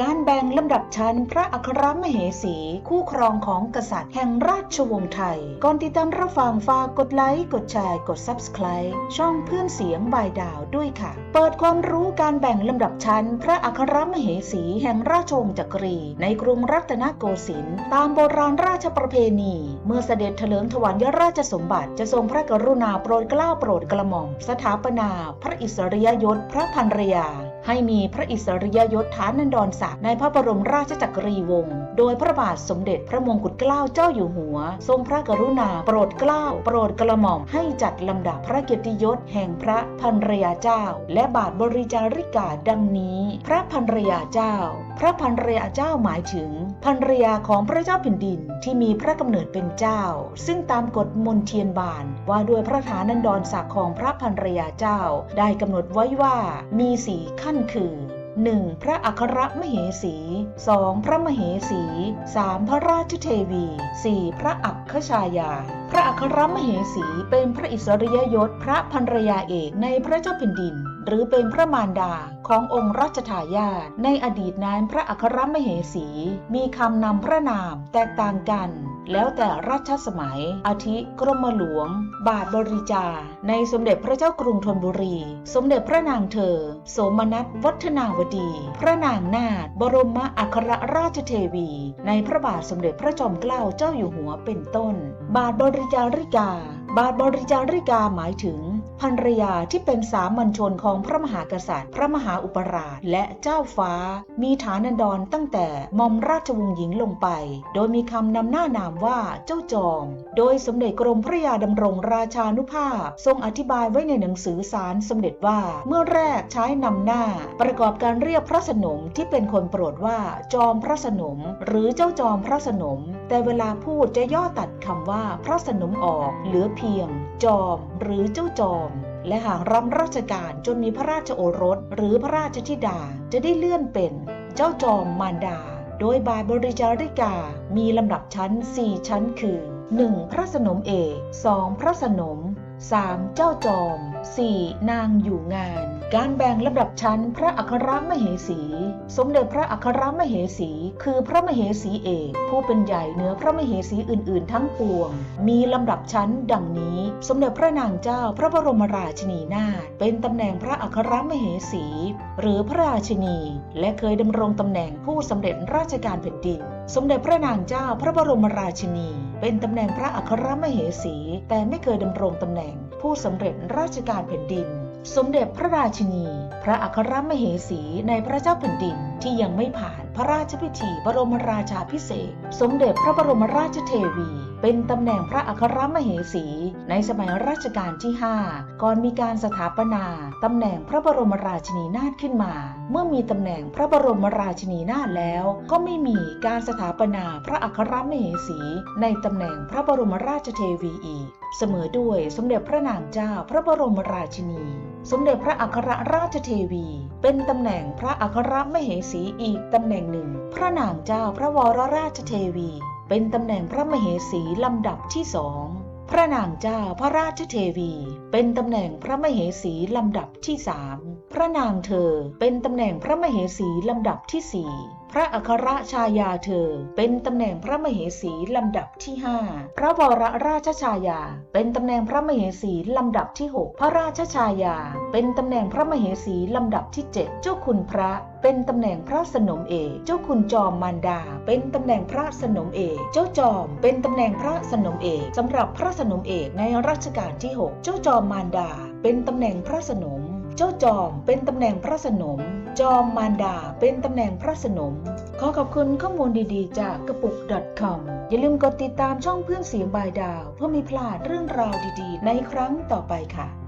การแบ่งลำดับชั้นพระอัครมเหสี คู่ครองของกษัตริย์แห่งราชวงศ์ไทย ก่อนติดตามรับฟังฝากกดไลค์ กดแชร์ กด Subscribe ช่องเพื่อนเสียงบายดาวด้วยค่ะ เปิดความรู้การแบ่งลำดับชั้น พระอัครมเหสีแห่งราชวงศ์จักรี ในกรุงรัตนโกสินทร์ตามโบราณราชประเพณี เมื่อเสด็จเถลิงถวัลยราชสมบัติจะทรงพระกรุณาโปรดเกล้าโปรดกระหม่อม สถาปนา พระอิสริยยศพระพันรยา ให้มีพระอิสริยยศฐานันดรศักดิ์ในพระบรมราชจักรีวงศ์ โดยพระบาทสมเด็จพระมงกุฎเกล้าเจ้าอยู่หัว ทรงพระกรุณาโปรดเกล้า โปรดกระหม่อมให้จัดลำดับพระเกียรติยศแห่งพระพันรยาเจ้า และบาทบริจาริกาดังนี้ พระพันรยาเจ้า พระพันรยาเจ้าหมายถึงภรรยาของพระเจ้าแผ่นดินที่มีพระกำเนิดเป็นเจ้า ซึ่งตามกฎมนเทียนบานว่าด้วยพระฐานันดรศักดิ์ของพระพันรยาเจ้า ได้กำหนดไว้ว่ามีสี่ขั้นคือ 1. พระอัครมเหสี 2. พระมเหสี 3. พระราชเทวี 4. พระอัคคชายา พระอัครมเหสีเป็นพระอิสริยยศพระพันรยาเอกในพระเจ้าแผ่นดิน หรือเป็นพระมารดาขององค์รัชทายาทในอดีตนั้นพระอัครมเหสี มีคำนำพระนามแตกต่างกัน แล้วแต่รัชสมัย อาทิกรมหลวง บาทบริจา ในสมเด็จพระเจ้ากรุงธนบุรี สมเด็จพระนางเธอ โสมนัสวัฒนาวดี พระนางนาถบรมอัครราชเทวี ในพระบาทสมเด็จพระจอมเกล้าเจ้าอยู่หัวเป็นต้น บาทบริจาริกา บาทบริจาริกาหมายถึงภรรยาที่เป็นสามัญชนของพระมหากษัตริย์ พระมหาอุปราชและเจ้าฟ้า มีฐานันดรตั้งแต่มอมราชวงศ์หญิงลงไป โดยมีคำนำหน้านามว่าเจ้าจอม โดยสมเด็จกรมพระยาดำรงราชานุภาพ ทรงอธิบายไว้ในหนังสือสารสมเด็จว่า เมื่อแรกใช้นำหน้า ประกอบการเรียกพระสนมที่เป็นคนโปรดว่าจอมพระสนม หรือเจ้าจอมพระสนม แต่เวลาพูดจะย่อตัดคำว่าพระสนมออกเหลือเพียง จอม หรือเจ้าจอม และหากรับราชการจนมีพระราชโอรสหรือพระราชธิดาจะได้เลื่อนเป็นเจ้าจอมมารดา โดยบายบริจาริกา มีลำดับชั้น 4 ชั้นคือ 1. พระสนมเอก 2. พระสนม 3. เจ้าจอม 4. นางอยู่งาน การแบ่งลำดับชั้นพระอัครมเหสี สมเด็จพระอัครมเหสี คือพระมเหสีเอกผู้เป็นใหญ่เหนือพระมเหสีอื่น ๆ ทั้งปวง มีลำดับชั้นดังนี้ สมเด็จพระนางเจ้าพระบรมราชินีนาถเป็นตำแหน่งพระอัครมเหสี หรือพระราชินี และเคยดำรงตำแหน่งผู้สำเร็จราชการแผ่นดิน สมเด็จพระนางเจ้าพระบรมราชินี เป็นตำแหน่งพระอัครมเหสี แต่ไม่เคยดำรงตำแหน่ง ผู้สำเร็จราชการแผ่นดิน สมเด็จพระราชินี พระอัครมเหสีในพระเจ้าแผ่นดินที่ยังไม่ผ่าน พระราชพิธีบรมราชาพิเศษ สมเด็จพระบรมราชเทวี เป็นตำแหน่งพระอัครมเหสี ในสมัยรัชกาลที่ 5 ก่อนมีการสถาปนาตำแหน่งพระบรมราชินีนาถขึ้นมา เมื่อมีตำแหน่งพระบรมราชินีนาถแล้ว ก็ไม่มีการสถาปนาพระอัครมเหสี ในตำแหน่งพระบรมราชเทวีอีก เสมอด้วยสมเด็จพระนางเจ้าพระบรมราชินี สมเด็จพระอัครราชเทวี เป็นตำแหน่งพระอัครมเหสีอีกตำแหน่งหนึ่ง พระนางเจ้าพระวรราชเทวี เป็นตำแหน่งพระมเหสีลำดับที่สองพระนางเจ้าพระราชเทวี เป็นตำแหน่งพระมเหสีลำดับที่สามพระนางเธอเป็นตำแหน่งพระมเหสีลำดับที่สี่ พระอัครชายาเธอ เป็นตำแหน่งพระมเหสีลำดับที่ห้าพระวรราชชายา เป็นตำแหน่งพระมเหสีลำดับที่หกพระราชชายา เป็นตำแหน่งพระมเหสีลำดับที่เจ็ดเจ้าคุณพระเป็นตำแหน่งพระสนมเอกเจ้าคุณจอมมารดา เป็นตำแหน่งพระสนมเอกเจ้าจอม เป็นตำแหน่งพระสนมเอกสำหรับพระสนมเอกในรัชกาลที่ 6 เจ้าจอมมารดา เป็นตำแหน่งพระสนม เจ้าจอมเป็นตำแหน่งพระสนม จอมมารดาเป็นตำแหน่งพระสนม ขอขอบคุณข้อมูลดีๆ จากกระปุก .com อย่าลืมกดติดตามช่องเพื่อนเสียงบายดาว เพื่อไม่พลาดเรื่องราวดีๆ ในครั้งต่อไปค่ะ